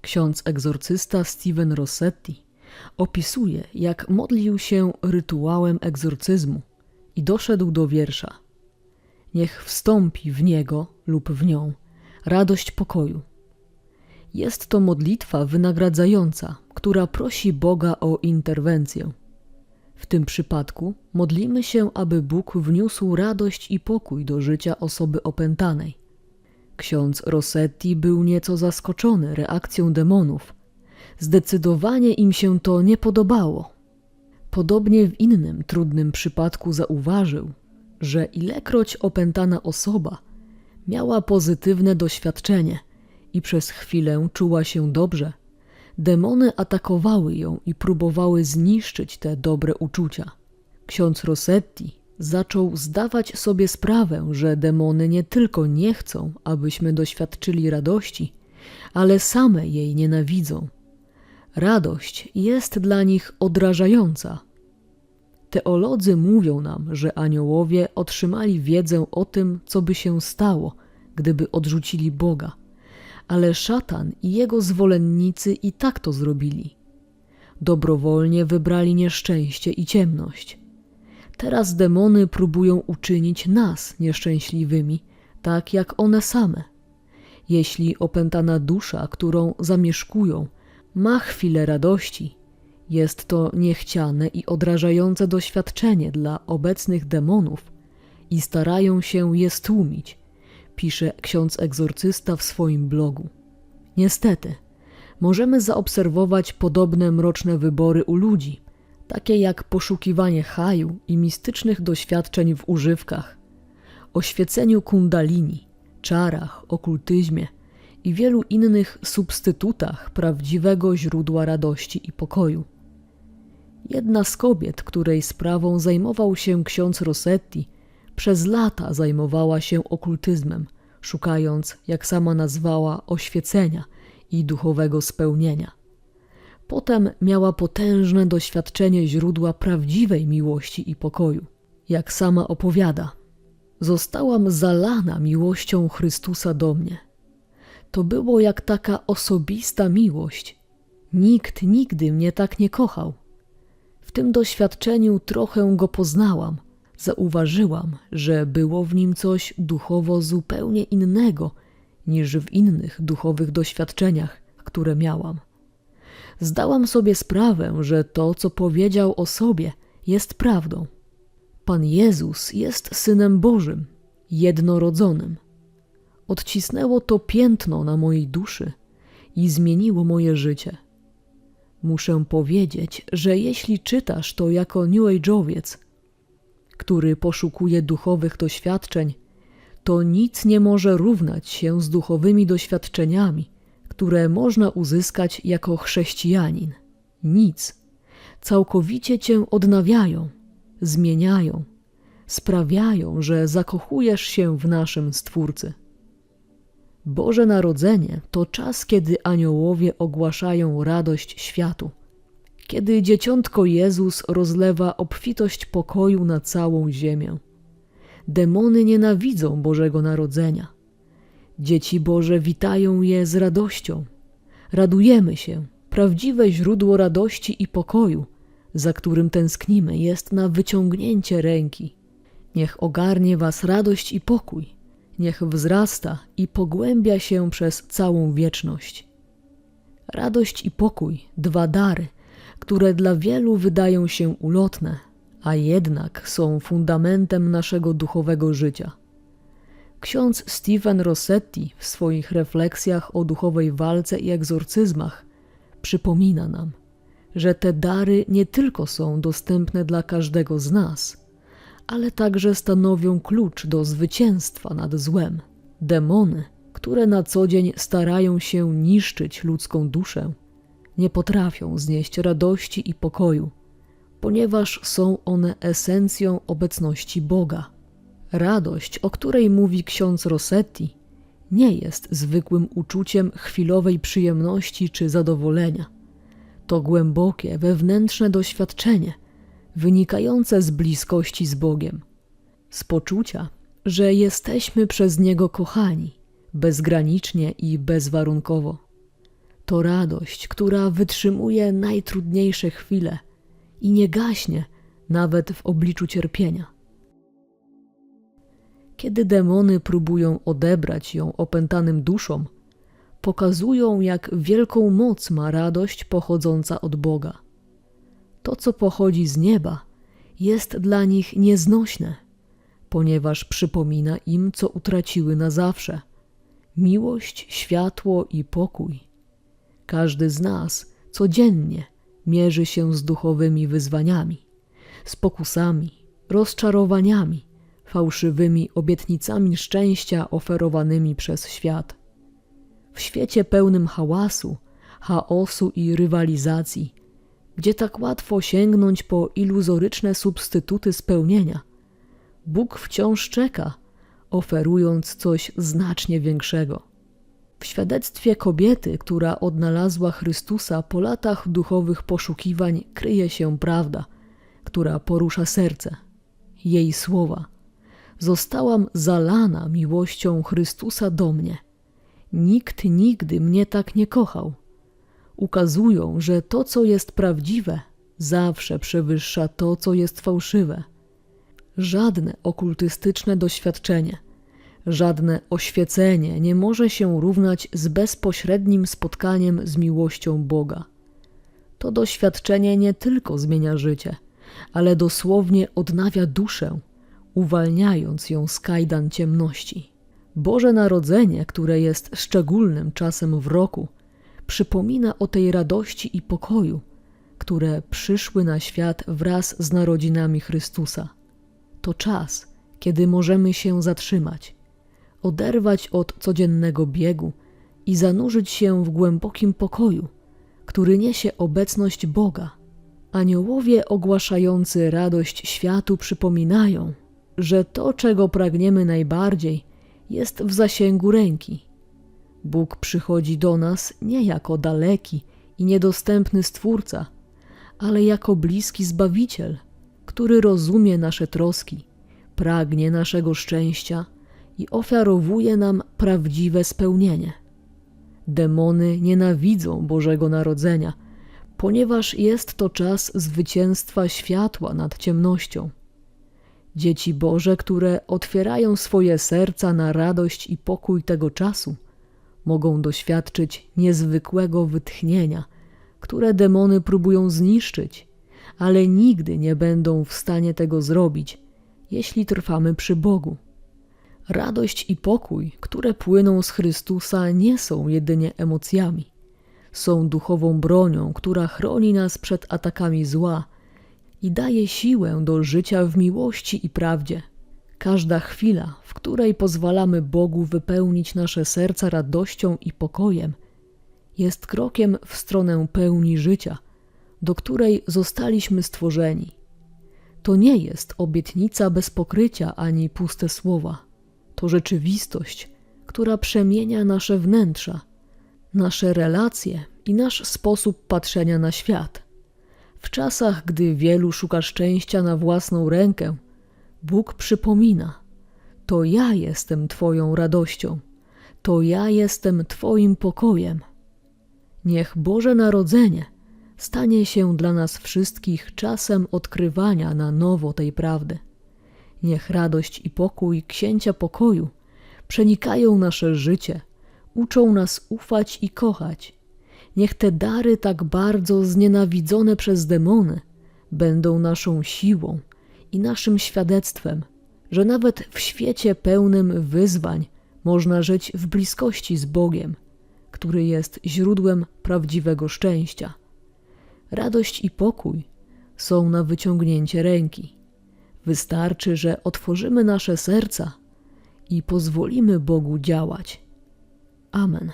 Ksiądz egzorcysta Steven Rossetti opisuje, jak modlił się rytuałem egzorcyzmu i doszedł do wiersza. Niech wstąpi w niego lub w nią radość pokoju. Jest to modlitwa wynagradzająca, która prosi Boga o interwencję. W tym przypadku modlimy się, aby Bóg wniósł radość i pokój do życia osoby opętanej. Ksiądz Rossetti był nieco zaskoczony reakcją demonów. Zdecydowanie im się to nie podobało. Podobnie w innym trudnym przypadku zauważył, że ilekroć opętana osoba miała pozytywne doświadczenie i przez chwilę czuła się dobrze, demony atakowały ją i próbowały zniszczyć te dobre uczucia. Ksiądz Rossetti zaczął zdawać sobie sprawę, że demony nie tylko nie chcą, abyśmy doświadczyli radości, ale same jej nienawidzą. Radość jest dla nich odrażająca. Teolodzy mówią nam, że aniołowie otrzymali wiedzę o tym, co by się stało, gdyby odrzucili Boga, ale szatan i jego zwolennicy i tak to zrobili. Dobrowolnie wybrali nieszczęście i ciemność. Teraz demony próbują uczynić nas nieszczęśliwymi, tak jak one same. Jeśli opętana dusza, którą zamieszkują, ma chwilę radości, jest to niechciane i odrażające doświadczenie dla obecnych demonów i starają się je stłumić, pisze ksiądz egzorcysta w swoim blogu. Niestety, możemy zaobserwować podobne mroczne wybory u ludzi, takie jak poszukiwanie haju i mistycznych doświadczeń w używkach, oświeceniu kundalini, czarach, okultyzmie i wielu innych substytutach prawdziwego źródła radości i pokoju. Jedna z kobiet, której sprawą zajmował się ksiądz Rossetti, przez lata zajmowała się okultyzmem, szukając, jak sama nazwała, oświecenia i duchowego spełnienia. Potem miała potężne doświadczenie źródła prawdziwej miłości i pokoju. Jak sama opowiada, zostałam zalana miłością Chrystusa do mnie. To było jak taka osobista miłość. Nikt nigdy mnie tak nie kochał. W tym doświadczeniu trochę go poznałam. Zauważyłam, że było w nim coś duchowo zupełnie innego niż w innych duchowych doświadczeniach, które miałam. Zdałam sobie sprawę, że to, co powiedział o sobie, jest prawdą. Pan Jezus jest synem Bożym, jednorodzonym. Odcisnęło to piętno na mojej duszy i zmieniło moje życie. Muszę powiedzieć, że jeśli czytasz to jako New Age'owiec, który poszukuje duchowych doświadczeń, to nic nie może równać się z duchowymi doświadczeniami, które można uzyskać jako chrześcijanin. Nic. Całkowicie cię odnawiają, zmieniają, sprawiają, że zakochujesz się w naszym Stwórcy. Boże Narodzenie to czas, kiedy aniołowie ogłaszają radość światu, kiedy dzieciątko Jezus rozlewa obfitość pokoju na całą ziemię. Demony nienawidzą Bożego Narodzenia. Dzieci Boże witają je z radością. Radujemy się. Prawdziwe źródło radości i pokoju, za którym tęsknimy, jest na wyciągnięcie ręki. Niech ogarnie Was radość i pokój niech wzrasta i pogłębia się przez całą wieczność. Radość i pokój, dwa dary, które dla wielu wydają się ulotne, a jednak są fundamentem naszego duchowego życia. Ksiądz Stephen Rossetti w swoich refleksjach o duchowej walce i egzorcyzmach przypomina nam, że te dary nie tylko są dostępne dla każdego z nas – ale także stanowią klucz do zwycięstwa nad złem. Demony, które na co dzień starają się niszczyć ludzką duszę, nie potrafią znieść radości i pokoju, ponieważ są one esencją obecności Boga. Radość, o której mówi ksiądz Rossetti, nie jest zwykłym uczuciem chwilowej przyjemności czy zadowolenia. To głębokie, wewnętrzne doświadczenie – wynikające z bliskości z Bogiem, z poczucia, że jesteśmy przez Niego kochani bezgranicznie i bezwarunkowo. To radość, która wytrzymuje najtrudniejsze chwile i nie gaśnie nawet w obliczu cierpienia. Kiedy demony próbują odebrać ją opętanym duszom, pokazują, jak wielką moc ma radość pochodząca od Boga. To, co pochodzi z nieba, jest dla nich nieznośne, ponieważ przypomina im, co utraciły na zawsze miłość, światło i pokój. Każdy z nas codziennie mierzy się z duchowymi wyzwaniami, z pokusami, rozczarowaniami, fałszywymi obietnicami szczęścia oferowanymi przez świat. W świecie pełnym hałasu, chaosu i rywalizacji, gdzie tak łatwo sięgnąć po iluzoryczne substytuty spełnienia, Bóg wciąż czeka, oferując coś znacznie większego. W świadectwie kobiety, która odnalazła Chrystusa po latach duchowych poszukiwań, kryje się prawda, która porusza serce. Jej słowa: Zostałam zalana miłością Chrystusa do mnie. Nikt nigdy mnie tak nie kochał. Ukazują, że to, co jest prawdziwe, zawsze przewyższa to, co jest fałszywe. Żadne okultystyczne doświadczenie, żadne oświecenie nie może się równać z bezpośrednim spotkaniem z miłością Boga. To doświadczenie nie tylko zmienia życie, ale dosłownie odnawia duszę, uwalniając ją z kajdan ciemności. Boże Narodzenie, które jest szczególnym czasem w roku, przypomina o tej radości i pokoju, które przyszły na świat wraz z narodzinami Chrystusa. To czas, kiedy możemy się zatrzymać, oderwać od codziennego biegu i zanurzyć się w głębokim pokoju, który niesie obecność Boga. Aniołowie ogłaszający radość światu przypominają, że to, czego pragniemy najbardziej, jest w zasięgu ręki. Bóg przychodzi do nas nie jako daleki i niedostępny Stwórca, ale jako bliski Zbawiciel – który rozumie nasze troski, pragnie naszego szczęścia i ofiarowuje nam prawdziwe spełnienie. Demony nienawidzą Bożego Narodzenia, ponieważ jest to czas zwycięstwa światła nad ciemnością. Dzieci Boże, które otwierają swoje serca na radość i pokój tego czasu, mogą doświadczyć niezwykłego wytchnienia, które demony próbują zniszczyć ale nigdy nie będą w stanie tego zrobić, jeśli trwamy przy Bogu. Radość i pokój, które płyną z Chrystusa, nie są jedynie emocjami. Są duchową bronią, która chroni nas przed atakami zła i daje siłę do życia w miłości i prawdzie. Każda chwila, w której pozwalamy Bogu wypełnić nasze serca radością i pokojem, jest krokiem w stronę pełni życia – do której zostaliśmy stworzeni. To nie jest obietnica bez pokrycia ani puste słowa. To rzeczywistość, która przemienia nasze wnętrza, nasze relacje i nasz sposób patrzenia na świat. W czasach, gdy wielu szuka szczęścia na własną rękę, Bóg przypomina: To ja jestem Twoją radością, to ja jestem Twoim pokojem. Niech Boże Narodzenie stanie się dla nas wszystkich czasem odkrywania na nowo tej prawdy. Niech radość i pokój księcia pokoju przenikają nasze życie, uczą nas ufać i kochać. Niech te dary tak bardzo znienawidzone przez demony będą naszą siłą i naszym świadectwem, że nawet w świecie pełnym wyzwań można żyć w bliskości z Bogiem, który jest źródłem prawdziwego szczęścia. Radość i pokój są na wyciągnięcie ręki. Wystarczy, że otworzymy nasze serca i pozwolimy Bogu działać. Amen.